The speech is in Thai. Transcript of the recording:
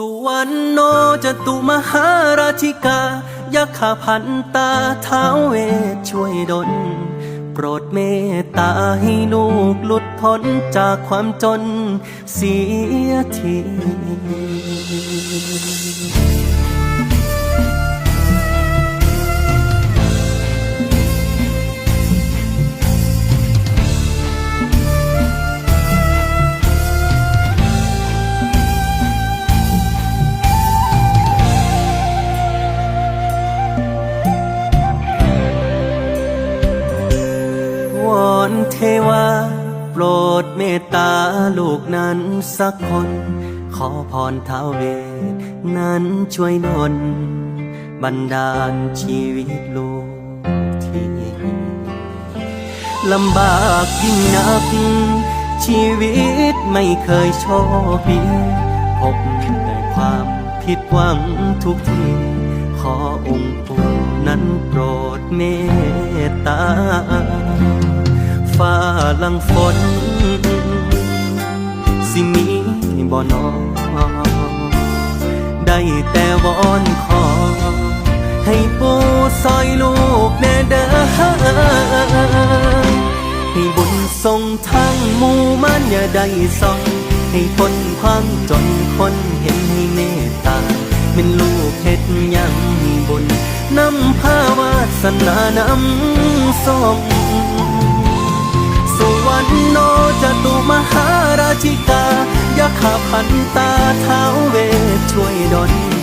สุวรรณโนจตุมหาราชิกา ยักขาพันตาเท้าเวทช่วยดล โปรดเมตตาให้ลูกหลุดพ้นจากความจนเสียที อนเทวา โปรดเมตตาลูกนั้นสักคน ขอพรท้าวเวทนั้นช่วยดลบันดาลชีวิตลูกที่ลำบากยิ่งนัก ชีวิตไม่เคยโชคดีพบแต่ความผิดหวังทุกทีขอองค์ปู่นั้นโปรดเมตตา ลังฝน สิมีบ่นอได้แต่วอนขอ ให้ปูซอยลูกแน่เด้อให้บุญส่งทางหมู่มันอย่าได้ส่องให้พ้นความจนคนเห็นให้เมตตาเป็นลูกเฮ็ดยังบุญนำพาวาสนานำส่งสุ วรรณโนจตุมหาราชิกายักขาพันตาเท้าเวทช่วยดน